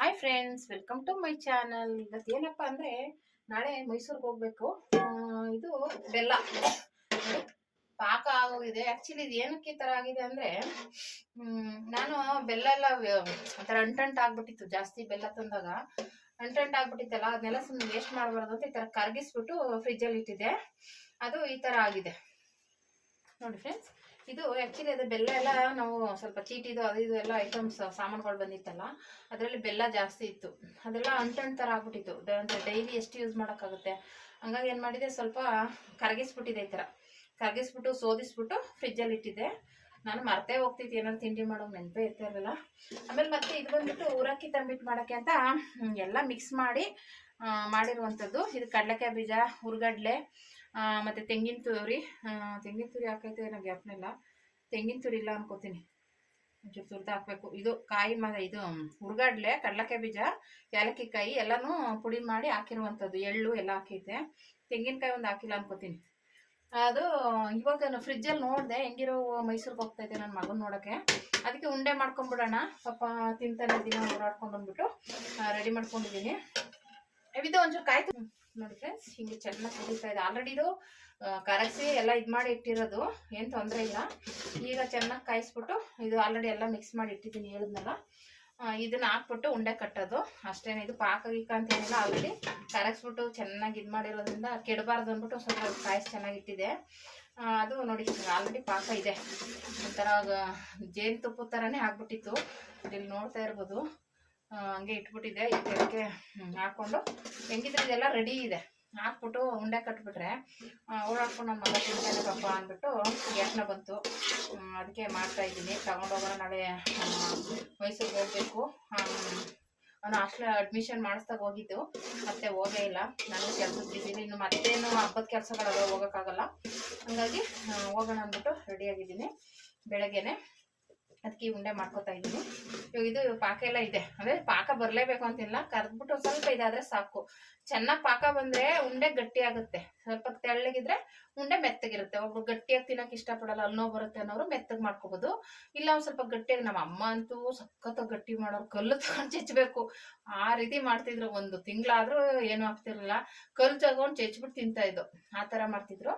Hi friends welcome to my channel ಇವತ್ತು ಏನಪ್ಪ ಅಂದರೆ ನಾಳೆ ಮೈಸೂರಿಗೆ ಹೋಗ್ಬೇಕು. ಇದು ಬೆಲ್ಲ. ಪಾಕ ಆಗೋಗಿದೆ. ಆ್ಯಕ್ಚುಲಿ ಇದು ಏನಕ್ಕೆ ಈ ಥರ ಆಗಿದೆ ಅಂದರೆ ನಾನು ಬೆಲ್ಲ ಎಲ್ಲ ಒಂಥರ ಅಂಟಂಟ್ ಆಗ್ಬಿಟ್ಟಿತ್ತು. ಜಾಸ್ತಿ ಬೆಲ್ಲ ತಂದಾಗ ಅಂಟಂಟ್ ಆಗ್ಬಿಟ್ಟಿತ್ತಲ್ಲ, ಅದನ್ನೆಲ್ಲ ಸುಮ್ಮನೆ ವೇಸ್ಟ್ ಮಾಡಬಾರ್ದು ಅಂತ ಈ ಥರ ಕರಗಿಸ್ಬಿಟ್ಟು ಫ್ರಿಜ್ಜಲ್ಲಿ ಇಟ್ಟಿದ್ದೆ. ಅದು ಈ ಥರ ಆಗಿದೆ. ನೋಡಿ ಫ್ರೆಂಡ್ಸ್ ಇದು ಆ್ಯಕ್ಚುಲಿ ಅದು ಬೆಲ್ಲ ಎಲ್ಲ ನಾವು ಸ್ವಲ್ಪ ಚೀಟಿದು ಅದು ಇದು ಎಲ್ಲ ಐಟಮ್ಸ್ ಸಾಮಾನುಗಳು ಬಂದಿತ್ತಲ್ಲ, ಅದರಲ್ಲಿ ಬೆಲ್ಲ ಜಾಸ್ತಿ ಇತ್ತು. ಅದೆಲ್ಲ ಅಂಟಂಟ್ ಥರ ಆಗ್ಬಿಟ್ಟಿತ್ತು. ಅಂದರೆ ಡೈಲಿ ಎಷ್ಟು ಯೂಸ್ ಮಾಡೋಕ್ಕಾಗುತ್ತೆ? ಹಂಗಾಗಿ ಏನು ಮಾಡಿದೆ, ಸ್ವಲ್ಪ ಕರಗಿಸ್ಬಿಟ್ಟಿದೆ ಈ ಥರ ಕರಗಿಸ್ಬಿಟ್ಟು, ಸೋದಿಸ್ಬಿಟ್ಟು ಫ್ರಿಜ್ಜಲ್ಲಿ ಇಟ್ಟಿದ್ದೆ. ನಾನು ಮರ್ತೇ ಹೋಗ್ತಿದ್ದೆ, ಏನಾದ್ರು ತಿಂಡಿ ಮಾಡೋಕೆ ನೆನಪೇ ಇರ್ತಾ ಇರಲಿಲ್ಲ. ಆಮೇಲೆ ಮತ್ತೆ ಇದು ಬಂದ್ಬಿಟ್ಟು ಊರಕ್ಕಿ ತಂಬಿಟ್ಟು ಮಾಡೋಕ್ಕೆ ಅಂತ ಎಲ್ಲ ಮಿಕ್ಸ್ ಮಾಡಿ ಮಾಡಿರುವಂಥದ್ದು. ಇದು ಕಡಲೆಕಾಯಿ ಬೀಜ, ಹುರ್ಗಡ್ಲೆ ಮತ್ತೆ ತೆಂಗಿನ ತುರಿ. ತೆಂಗಿನ ತುರಿ ಹಾಕೈತೆ ಏನೋ ಜ್ಞಾಪನಿಲ್ಲ ತೆಂಗಿನ ತುರಿ ಇಲ್ಲ ಅನ್ಕೋತೀನಿ. ಒಂಚೂರು ತುರ್ದು ಹಾಕಬೇಕು. ಇದು ಕಾಯಿ ಮ ಇದು ಹುರ್ಗಡ್ಲೆ, ಕಡಲೆಕಾಯಿ ಬೀಜ ಏಲಕ್ಕಿ ಕಾಯಿ ಎಲ್ಲನೂ ಪುಡಿ ಮಾಡಿ ಹಾಕಿರುವಂಥದ್ದು. ಎಳ್ಳು ಎಲ್ಲ ಹಾಕೈತೆ. ತೆಂಗಿನಕಾಯಿ ಒಂದು ಹಾಕಿಲ್ಲ ಅನ್ಕೋತೀನಿ. ಅದು ಇವಾಗ ನಾನು ಫ್ರಿಜ್ಜಲ್ಲಿ ನೋಡಿದೆ. ಹೆಂಗಿರೋ ಮೈಸೂರಿಗೆ ಹೋಗ್ತಾ ಇದ್ದೆ ನನ್ನ ಮಗನ ನೋಡೋಕ್ಕೆ. ಅದಕ್ಕೆ ಉಂಡೆ ಮಾಡ್ಕೊಂಬಿಡೋಣ. ಪಾಪ ತಿಂತಾನೆ ದಿನ ಓಡಾಡ್ಕೊಂಡು ಬಂದ್ಬಿಟ್ಟು ರೆಡಿ ಮಾಡ್ಕೊಂಡಿದ್ದೀನಿ. ಇದು ಒಂಚೂರು ಕಾಯ್ತು ನೋಡಿ ಫ್ರೆಂಡ್ಸ್ ಹಿಂಗೆ ಚೆನ್ನಾಗಿ ಕುದೀತಾ ಇದೆ. ಆಲ್ರೆಡಿ ಇದು ಕರಗಿಸಿ ಎಲ್ಲ ಇದು ಮಾಡಿ ಇಟ್ಟಿರೋದು, ಏನು ತೊಂದರೆ ಇಲ್ಲ. ಈಗ ಚೆನ್ನಾಗಿ ಕಾಯಿಸ್ಬಿಟ್ಟು ಇದು ಆಲ್ರೆಡಿ ಎಲ್ಲ ಮಿಕ್ಸ್ ಮಾಡಿ ಇಟ್ಟಿದ್ದೀನಿ ಹೇಳಿದ್ನಲ್ಲ. ಇದನ್ನ ಹಾಕ್ಬಿಟ್ಟು ಉಂಡೆ ಕಟ್ಟೋದು. ಅಷ್ಟೇನೇ, ಇದು ಪಾಕ ಗೀಕ ಅಂತ ಏನಿಲ್ಲ ಆಲ್ರೆಡಿ ಕರಗಿಸ್ಬಿಟ್ಟು ಚೆನ್ನಾಗಿ ಇದು ಮಾಡಿರೋದ್ರಿಂದ ಕೆಡಬಾರ್ದು ಅಂದ್ಬಿಟ್ಟು ಸ್ವಲ್ಪ ಕಾಯಿಸಿ ಚೆನ್ನಾಗಿಟ್ಟಿದೆ ಅದು ನೋಡಿ ಆಲ್ರೆಡಿ ಪಾಕ ಇದೆ. ಒಂಥರ ಜೇನುತುಪ್ಪದ ಥರನೇ ಆಗ್ಬಿಟ್ಟಿತ್ತು. ಇಲ್ಲಿ ನೋಡ್ತಾ ಇರ್ಬೋದು. ಹಂಗೆ ಇಟ್ಬಿಟ್ಟಿದೆ ಹ್ಮ್, ಹಾಕ್ಕೊಂಡು. ಹೆಂಗಿದ್ರೆ ಇದೆಲ್ಲ ರೆಡಿ ಇದೆ. ಹಾಕ್ಬಿಟ್ಟು ಉಂಡೆ ಕಟ್ಬಿಟ್ರೆ ಓಡಾಡ್ಕೊಂಡು ನಮ್ಮ ಮಗ ತಿಂತಾನೆ ಪಾಪ ಅಂದ್ಬಿಟ್ಟು ಯತ್ನ ಬಂತು. ಅದಕ್ಕೆ ಮಾಡ್ತಾ ಇದ್ದೀನಿ. ತಗೊಂಡೋಗೋಣ ನಾಳೆ ಮೈಸೂರಿಗೆ ಹೋಗ್ಬೇಕು. ಅವನು ಹಾಸ್ಟೆಲ್ ಅಡ್ಮಿಷನ್ ಮಾಡಿಸ್ದಾಗ ಹೋಗಿದ್ದು ಮತ್ತೆ ಹೋಗೇ ಇಲ್ಲ. ನಾನು ಕೆಲ್ಸಕ್ಕೆ ಬಿದ್ದೀನಿ ಇನ್ನು ಮತ್ತೇನು ಹಬ್ಬದ ಕೆಲಸಗಳಲ್ಲ ಹೋಗೋಕ್ಕಾಗಲ್ಲ. ಹಂಗಾಗಿ ಹೋಗೋಣ ಅಂದ್ಬಿಟ್ಟು ರೆಡಿಯಾಗಿದ್ದೀನಿ ಬೆಳಗ್ಗೆನೆ. ಅದಕ್ಕೆ ಉಂಡೆ ಮಾಡ್ಕೊತಾ ಇದ್ದೀನಿ. ಇವಾಗ ಇದು ಪಾಕ ಎಲ್ಲ ಇದೆ. ಅಂದರೆ ಪಾಕ ಬರಲೇಬೇಕು ಅಂತಿಲ್ಲ. ಕರೆದ್ಬಿಟ್ಟು ಸ್ವಲ್ಪ ಇದಾದರೆ ಸಾಕು. ಚೆನ್ನಾಗಿ ಪಾಕ ಬಂದರೆ ಉಂಡೆ ಗಟ್ಟಿ ಆಗುತ್ತೆ ಸ್ವಲ್ಪ ತೆಳ್ಳಗಿದ್ರೆ ಉಂಡೆ ಮೆತ್ತಗಿರುತ್ತೆ. ಒಬ್ರು ಗಟ್ಟಿಯಾಗಿ ತಿನ್ನಕ್ಕೆ ಇಷ್ಟಪಡಲ್ಲ ನೋವು ಬರುತ್ತೆ ಅನ್ನೋರು ಮೆತ್ತಗೆ ಮಾಡ್ಕೋಬೋದು. ಇಲ್ಲ ಒಂದು ಸ್ವಲ್ಪ ಗಟ್ಟಿಯಾಗಿ ನಮ್ಮ ಅಮ್ಮ ಅಂತೂ ಸಖತ್ತಾಗಿ ಗಟ್ಟಿ ಮಾಡೋರು. ಕಲ್ಲು ತಗೊಂಡು ಚೆಚ್ಚಬೇಕು ಆ ರೀತಿ ಮಾಡ್ತಿದ್ರು ಒಂದು ತಿಂಗಳಾದ್ರೂ ಏನೂ ಆಗ್ತಿರ್ಲಿಲ್ಲ. ಕಲ್ಲು ತಗೊಂಡು ಚೆಚ್ಬಿಟ್ಟು ತಿಂತಾ ಇದ್ದು. ಆ ಥರ ಮಾಡ್ತಿದ್ರು.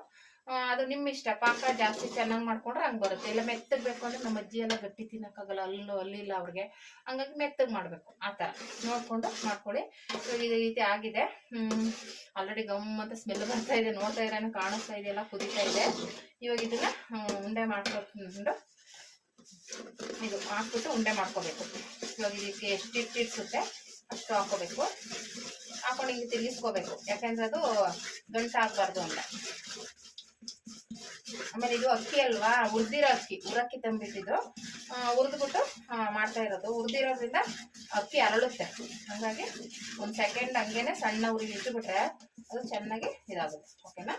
ಅದು ನಿಮ್ಮ ಇಷ್ಟ. ಪಾಕ ಜಾಸ್ತಿ ಚೆನ್ನಾಗಿ ಮಾಡ್ಕೊಂಡ್ರೆ ಹಂಗೆ ಬರುತ್ತೆ. ಇಲ್ಲ ಮೆತ್ತಗೆ ಬೇಕು ಅಂದ್ರೆ ನಮ್ಮ ಅಜ್ಜಿ ಎಲ್ಲ ಗಟ್ಟಿ ತಿನ್ನಕ್ಕಾಗಲ್ಲ. ಅಲ್ಲೂ ಅಲ್ಲಿಲ್ಲ ಅವ್ರಿಗೆ. ಹಂಗಾಗಿ ಮೆತ್ತಗೆ ಮಾಡಬೇಕು. ಆ ಥರ. ನೋಡಿಕೊಂಡು ಮಾಡ್ಕೊಳ್ಳಿ. ಸೊ ಇದೇ ರೀತಿ ಆಗಿದೆ. ಆಲ್ರೆಡಿ ಗಮ್ ಅಂತ ಸ್ಮೆಲ್ ಬರ್ತಾ ಇದೆ. ನೋಡ್ತಾ ಇರೋನು, ಕಾಣಿಸ್ತಾ ಇದೆಯಲ್ಲ ಕುದೀತಾ ಇದೆ. ಇವಾಗ ಇದನ್ನ ಉಂಡೆ ಮಾಡ್ಕೊಂಡು ಇದು ಹಾಕ್ಬಿಟ್ಟು ಉಂಡೆ ಮಾಡ್ಕೋಬೇಕು. ಇವಾಗ ಇದಕ್ಕೆ ಎಷ್ಟು ಹಿಟ್ಟು ಇಡ್ಸುತ್ತೆ ಅಷ್ಟು ಹಾಕೋಬೇಕು ಹಾಕೊಂಡು ಹಿಂಗೆ ತಿರ್ಗಿಸ್ಕೋಬೇಕು. ಯಾಕೆಂದ್ರೆ ಅದು ಗಂಟು ಆಗಬಾರ್ದು ಅಂತ. ಆಮೇಲೆ ಇದು ಅಕ್ಕಿ ಅಲ್ವಾ? ಹುರಿದಿರೋ ಅಕ್ಕಿ, ಉರಕ್ಕಿ ತಂದ್ಬಿಟ್ಟಿದ್ದು ಹುರಿದ್ಬಿಟ್ಟು ಮಾಡ್ತಾ ಇರೋದು. ಹುರಿದಿರೋದ್ರಿಂದ ಅಕ್ಕಿ ಅರಳುತ್ತೆ. ಹಾಗಾಗಿ ಒಂದು ಸೆಕೆಂಡ್ ಹಂಗೇನೆ ಸಣ್ಣ ಉರಿಗೆ ಇಟ್ಟುಬಿಟ್ರೆ ಅದು ಚೆನ್ನಾಗಿ ಇದಾಗುತ್ತೆ. ಓಕೆನಾ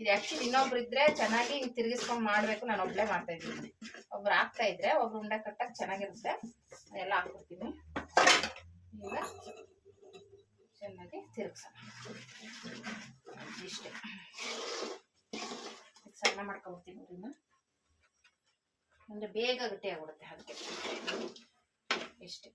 ಇದು ಆ್ಯಕ್ಚುಲಿ ಇನ್ನೊಬ್ರು ಇದ್ರೆ ಚೆನ್ನಾಗಿ ಹಿಂಗೆ ತಿರುಗಿಸ್ಕೊಂಡು ಮಾಡಬೇಕು. ನಾನು ಒಬ್ಬಳೇ ಮಾಡ್ತಾ ಇದ್ದೀನಿ. ಒಬ್ರು ಹಾಕ್ತಾ ಇದ್ರೆ, ಒಬ್ರು ಉಂಡೆ ಕಟ್ಟಕ್ಕೆ ಚೆನ್ನಾಗಿರುತ್ತೆ. ಎಲ್ಲ ಹಾಕ್ಬಿಡ್ತೀನಿ. ಈಗ ಚೆನ್ನಾಗಿ ತಿರುಗ್ಸೋಣ. ಇಷ್ಟೇ. ಸಣ್ಣ ಮಾಡ್ಕೊಬಿಡ್ತೀನಿ ಇದನ್ನ ಅಂದ್ರೆ ಬೇಗ ಗಟ್ಟಿ ಆಗ್ಬಿಡುತ್ತೆ ಅದಕ್ಕೆ. ಇಷ್ಟೇ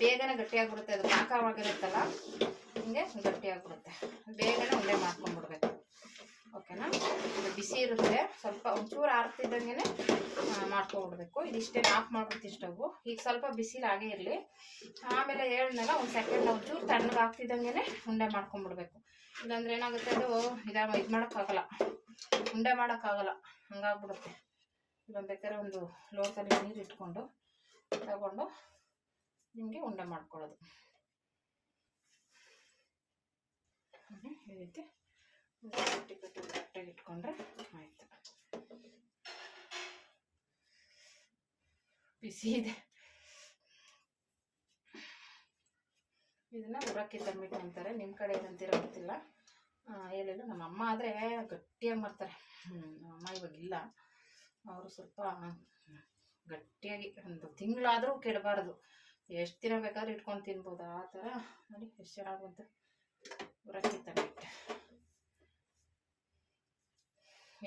ಬೇಗನೆ ಗಟ್ಟಿ ಆಗ್ಬಿಡುತ್ತೆ ಅದು ಪಾಕವಾಗಿರುತ್ತಲ್ಲ ಹಿಂಗೆ ಗಟ್ಟಿ ಆಗ್ಬಿಡುತ್ತೆ ಬೇಗನೆ ಉಂಡೆ ಮಾಡ್ಕೊಂಡ್ಬಿಡ್ಬೇಕು ಓಕೆನಾ? ಇದು ಬಿಸಿ ಇರುತ್ತೆ, ಸ್ವಲ್ಪ ಒಂಚೂರು ಆರ್ತಿದ್ದಂಗೆ ಮಾಡ್ಕೊಂಡ್ಬಿಡ್ಬೇಕು ಇದಿಷ್ಟೇ ಆಫ್ ಮಾಡ್ಬಿಡ್ತೀವಿ ಸ್ಟವ್ ಈಗ ಸ್ವಲ್ಪ ಬಿಸಿಲು ಹಾಗೇ ಇರಲಿ. ಆಮೇಲೆ ಹೇಳಿದ್ನಲ್ಲ, ಒಂದು ಸೆಕೆಂಡ್ ಒಂಚೂರು ತಣ್ಣಗೆ ಆಗ್ತಿದ್ದಂಗೆ ಉಂಡೆ ಮಾಡ್ಕೊಂಡ್ಬಿಡ್ಬೇಕು ಇಲ್ಲಾಂದ್ರೆ ಏನಾಗುತ್ತೆ ಅದು ಇದಾಗ ಇದು ಮಾಡೋಕ್ಕಾಗಲ್ಲ. ಉಂಡೆ ಮಾಡೋಕ್ಕಾಗಲ್ಲ. ಹಂಗಾಗ್ಬಿಡುತ್ತೆ. ಇಲ್ಲೊಂದು ಬೇಕಾದ್ರೆ ಒಂದು ಲೋಟದಲ್ಲಿ ನೀರು ಇಟ್ಕೊಂಡು ತಗೊಂಡು ನಿಮಗೆ ಉಂಡೆ ಮಾಡ್ಕೊಳ್ಳೋದು ಈ ರೀತಿ ಗಟ್ಟಿ ಗಟ್ಟಿ ಕರೆಕ್ಟಾಗಿ ಇಟ್ಕೊಂಡ್ರೆ ಆಯಿತು. ಬಿಸಿ ಇದೆ. ಇದನ್ನ ಉರಕ್ಕಿ ತಂಬಿಟ್ಟು ಅಂತಾರೆ ನಿಮ್ಮ ಕಡೆ ಏನಂತೀರ ಗೊತ್ತಿಲ್ಲ. ಹೇಳಿದ್ರು. ನಮ್ಮ ಅಮ್ಮ ಆದರೆ ಗಟ್ಟಿಯಾಗಿ ಮಾಡ್ತಾರೆ. ನಮ್ಮ ಅಮ್ಮ ಇವಾಗಿಲ್ಲ ಅವರು ಸ್ವಲ್ಪ ಗಟ್ಟಿಯಾಗಿ ಒಂದು ತಿಂಗಳಾದರೂ ಕೆಡಬಾರ್ದು. ಎಷ್ಟು ದಿನ ಬೇಕಾದ್ರೂ ಇಟ್ಕೊಂಡು ತಿನ್ಬೋದು. ಆ ಥರ ನೋಡಿ ಎಷ್ಟು ಚೆನ್ನಾಗಿ ಬಂತು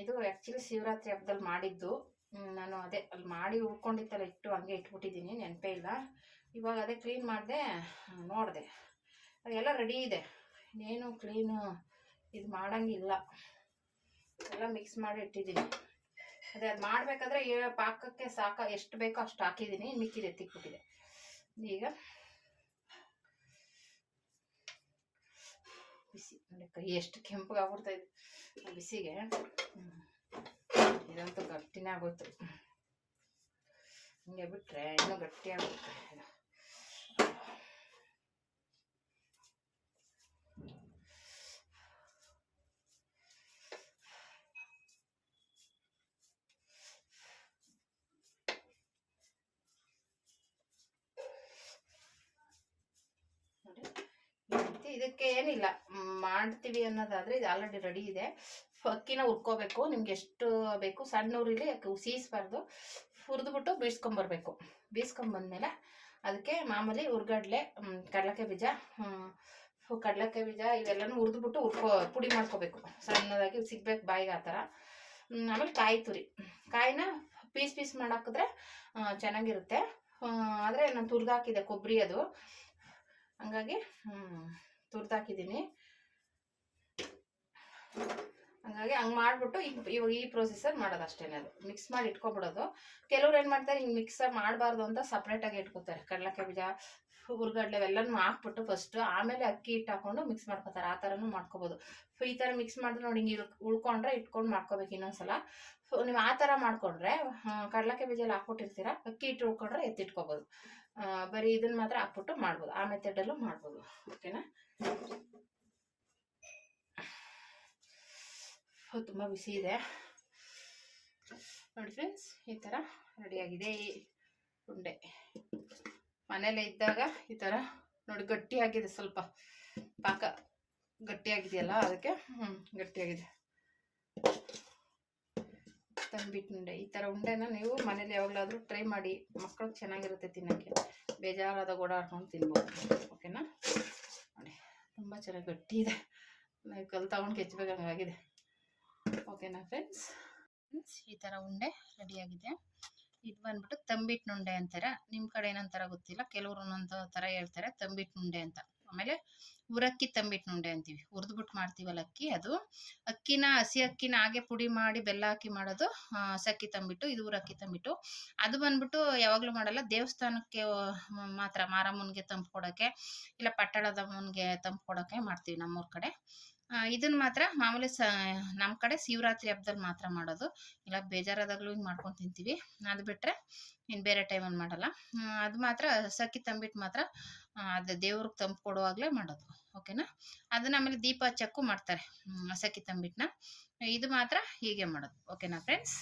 ಇದು ಆ್ಯಕ್ಚುಲಿ ಶಿವರಾತ್ರಿ ಹಬ್ಬದಲ್ಲಿ ಮಾಡಿದ್ದು. ನಾನು ಅದೇ ಅಲ್ಲಿ ಮಾಡಿ ಉಳ್ಕೊಂಡಿತ್ತಲ್ಲ ಇಟ್ಟು ಹಂಗೆ ಇಟ್ಬಿಟ್ಟಿದ್ದೀನಿ, ನೆನಪೇ ಇಲ್ಲ. ಇವಾಗ ಅದೇ ಕ್ಲೀನ್ ಮಾಡಿದೆ ನೋಡಿದೆ. ಅದೆಲ್ಲ ರೆಡಿ ಇದೆ. ಇನ್ನೇನು ಕ್ಲೀನು ಇದು ಮಾಡಂಗಿಲ್ಲ. ಎಲ್ಲ ಮಿಕ್ಸ್ ಮಾಡಿ ಇಟ್ಟಿದ್ದೀನಿ. ಅದೇ ಅದು ಮಾಡಬೇಕಾದ್ರೆ ಪಾಕಕ್ಕೆ ಸಾಕ, ಎಷ್ಟು ಬೇಕೋ ಅಷ್ಟು ಹಾಕಿದ್ದೀನಿ. ಮಿಕ್ಕಿದೆ, ತಿಕ್ಬಿಟ್ಟಿದೆ. ಈಗ ಬಿಸಿ ನೋಡಿ ಕೈ ಎಷ್ಟು ಕೆಂಪಗಾಗ್ಬಿಡ್ತಾ ಇದೆ ಆ ಬಿಸಿಗೆ. ಇದಂತೂ ಗಟ್ಟಿನೇ ಆಗೋಯ್ತು ಹಿಂಗೆ ಬಿಟ್ಟರೆ ಇನ್ನೂ ಗಟ್ಟಿ ಆಗುತ್ತೆ ಇದು. ನೋಡಿ ಈ ರೀತಿ ಇದಕ್ಕೆ ಏನಿಲ್ಲ ಮಾಡ್ತೀವಿ ಅನ್ನೋದಾದ್ರೆ ಇದು ಆಲ್ರೆಡಿ ರೆಡಿ ಇದೆ. ಅಕ್ಕಿನ ಹುರ್ಕೋಬೇಕು ನಿಮ್ಗೆ ಎಷ್ಟು ಬೇಕು ಸಣ್ಣ ಉರಿಲಿ ಸೀಸ್ಬಾರ್ದು ಹುರಿದ್ಬಿಟ್ಟು ಬೀಸ್ಕೊಂಬರ್ಬೇಕು. ಬೀಸ್ಕೊಂಬಂದ್ಮೇಲೆ ಅದಕ್ಕೆ ಮಾಮೂಲಿ ಹುರ್ಗಡ್ಲೆ ಮ್, ಕಡಲೆಕಾಯಿ ಬೀಜ ಹ್ಮ್, ಕಡಲೆಕಾಯಿ ಬೀಜ ಇವೆಲ್ಲನೂ ಹುರಿದ್ಬಿಟ್ಟು ಹುರ್ಕೋ ಪುಡಿ ಮಾಡ್ಕೋಬೇಕು. ಸಣ್ಣದಾಗಿ ಸಿಗ್ಬೇಕು ಬಾಯಿಗೆ ಆ ಥರ. ಆಮೇಲೆ ಕಾಯಿ ತುರಿ. ಕಾಯಿನ ಪೀಸ್ ಪೀಸ್ ಮಾಡಾಕಿದ್ರೆ ಚೆನ್ನಾಗಿರುತ್ತೆ. ಆದರೆ ನಾನು ತುರಿದಾಕಿದೆ ಕೊಬ್ಬರಿ ಅದು. ಹಂಗಾಗಿ ತುರ್ದಾಕಿದ್ದೀನಿ. ಹಂಗಾಗಿ ಹಂಗೆ ಮಾಡಿಬಿಟ್ಟು ಈಗ ಇವಾಗ ಈ ಪ್ರೊಸೆಸರ್ ಮಾಡೋದು ಅಷ್ಟೇ ಅದು. ಮಿಕ್ಸ್ ಮಾಡಿ ಇಟ್ಕೊಬಿಡೋದು. ಕೆಲವ್ರು ಏನು ಮಾಡ್ತಾರೆ, ಹಿಂಗೆ ಮಿಕ್ಸ್ ಮಾಡಬಾರ್ದು ಅಂತ ಸಪ್ರೇಟಾಗಿ ಇಟ್ಕೋತಾರೆ. ಕಡಲಕ್ಕೆ ಬೀಜ, ಹುರ್ಗಡ್ಲೆ ಅವೆಲ್ಲನೂ ಹಾಕ್ಬಿಟ್ಟು ಫಸ್ಟು ಆಮೇಲೆ ಅಕ್ಕಿ ಹಿಟ್ಟು ಹಾಕೊಂಡು ಮಿಕ್ಸ್ ಮಾಡ್ಕೋತಾರೆ. ಆ ಥರನೂ ಮಾಡ್ಕೋಬೋದು. ಈ ಥರ ಮಿಕ್ಸ್ ಮಾಡಿದ್ರೆ ನೋಡಿ ಹಿಂಗೆ ಉಳ್ಕೊಂಡ್ರೆ ಇಟ್ಕೊಂಡು ಮಾಡ್ಕೋಬೇಕು ಇನ್ನೊಂದ್ಸಲ. ನೀವು ಆ ಥರ ಮಾಡಿಕೊಂಡ್ರೆ ಕಡಲಕ್ಕೆ ಬೀಜಲ್ಲಿ ಹಾಕ್ಬಿಟ್ಟಿರ್ತೀರ ಅಕ್ಕಿ ಹಿಟ್ಟು ಉಳ್ಕೊಂಡ್ರೆ ಎತ್ತಿಟ್ಕೋಬೋದು. ಬರೀ ಇದನ್ನ ಮಾತ್ರ ಹಾಕ್ಬಿಟ್ಟು ಮಾಡ್ಬೋದು. ಆ ಮೆಥಡಲ್ಲೂ ಮಾಡ್ಬೋದು. ಓಕೆನಾ ತುಂಬ ಬಿಸಿ ಇದೆ. ನೋಡಿ ಫ್ರೆಂಡ್ಸ್ ಈ ಥರ ರೆಡಿಯಾಗಿದೆ ಈ ಉಂಡೆ. ಮನೇಲೇ ಇದ್ದಾಗ ಈ ಥರ ನೋಡಿ ಗಟ್ಟಿಯಾಗಿದೆ ಸ್ವಲ್ಪ. ಪಾಕ ಗಟ್ಟಿಯಾಗಿದೆಯಲ್ಲ, ಅದಕ್ಕೆ ಹ್ಞೂ ಗಟ್ಟಿಯಾಗಿದೆ. ತಂದ್ಬಿಟ್ಟು ಉಂಡೆ ಈ ಥರ ಉಂಡೆನ ನೀವು ಮನೇಲಿ ಯಾವಾಗಲಾದರೂ ಟ್ರೈ ಮಾಡಿ ಮಕ್ಕಳು ಚೆನ್ನಾಗಿರುತ್ತೆ ತಿನ್ನೋಕ್ಕೆ. ಬೇಜಾರಾದ ಓಡಾಡ್ಕೊಂಡು ತಿನ್ಬೋದು. ಓಕೆನಾ ತುಂಬ ಚೆನ್ನಾಗಿ ಗಟ್ಟಿ ಇದೆ ಕಲ್, ತಗೊಂಡು ಕೆಚ್ಚಬೇಕಾಗಿದೆ ಓಕೆನಾ ಫ್ರೆಂಡ್ಸ್? ಫ್ರೆಂಡ್ಸ್, ಈ ಥರ ಉಂಡೆ ರೆಡಿಯಾಗಿದೆ ಇದು ಬಂದ್ಬಿಟ್ಟು ತಂಬಿಟ್ಟು ಉಂಡೆ ಅಂತಾರೆ? ನಿಮ್ಮ ಕಡೆ ಏನಂತಾರ ಗೊತ್ತಿಲ್ಲ? ಕೆಲವರು ಒಂದೊಂದು ಥರ ಹೇಳ್ತಾರೆ ತಂಬಿಟ್ಟು ಉಂಡೆ ಅಂತ. ಆಮೇಲೆ ಉರಕ್ಕಿ ತಂಬಿಟ್ಟು ನುಂಡೆ ಅಂತೀವಿ. ಹುರಿದ್ಬಿಟ್ಟು ಮಾಡ್ತೀವಲ್ಲ ಅಕ್ಕಿ, ಅದು ಅಕ್ಕಿನ ಹಸಿ ಅಕ್ಕಿನ ಹಾಗೆ ಪುಡಿ ಮಾಡಿ ಬೆಲ್ಲ ಹಾಕಿ ಮಾಡೋದು ಸಕ್ಕಿ ತಂಬಿಟ್ಟು, ಇದು ಊರಕ್ಕಿ ತಂಬಿಟ್ಟು. ಅದು ಬಂದ್ಬಿಟ್ಟು ಯಾವಾಗಲೂ ಮಾಡಲ್ಲ, ದೇವಸ್ಥಾನಕ್ಕೆ ಮಾತ್ರ ಮಾರಮ್ಮನಿಗೆ ತಂಪು ಕೊಡೋಕ್ಕೆ ಇಲ್ಲ ಪಟ್ಟಣದಮ್ಮನಿಗೆ ತಂಪು ಕೊಡೋಕ್ಕೆ ಮಾಡ್ತೀವಿ ನಮ್ಮೂರ ಕಡೆ. ಇದನ್ನ ಮಾತ್ರ ಮಾಮೂಲಿ ಸ ನಮ್ಮ ಕಡೆ ಶಿವರಾತ್ರಿ ಹಬ್ಬದಲ್ಲಿ ಮಾತ್ರ ಮಾಡೋದು. ಇಲ್ಲ ಬೇಜಾರಾದಾಗಲೂ ಹಿಂಗೆ ಮಾಡ್ಕೊಂಡು ತಿಂತೀವಿ. ಅದು ಬಿಟ್ಟರೆ ಇನ್ನು ಬೇರೆ ಟೈಮಲ್ಲಿ ಮಾಡಲ್ಲ. ಅದು ಮಾತ್ರ ಸಕ್ಕಿ ತಂಬಿಟ್ಟು ಮಾತ್ರ ಅದು ದೇವ್ರಿಗೆ ತಂಪು ಕೊಡುವಾಗಲೇ ಮಾಡೋದು. ಓಕೆನಾ? ಅದನ್ನ ಆಮೇಲೆ ದೀಪ ಹಚ್ಚಕ್ಕೂ ಮಾಡ್ತಾರೆ ಸಕ್ಕಿ ತಂಬಿಟ್ಟನ್ನ ಇದು ಮಾತ್ರ ಹೀಗೆ ಮಾಡೋದು. ಓಕೆನಾ ಫ್ರೆಂಡ್ಸ್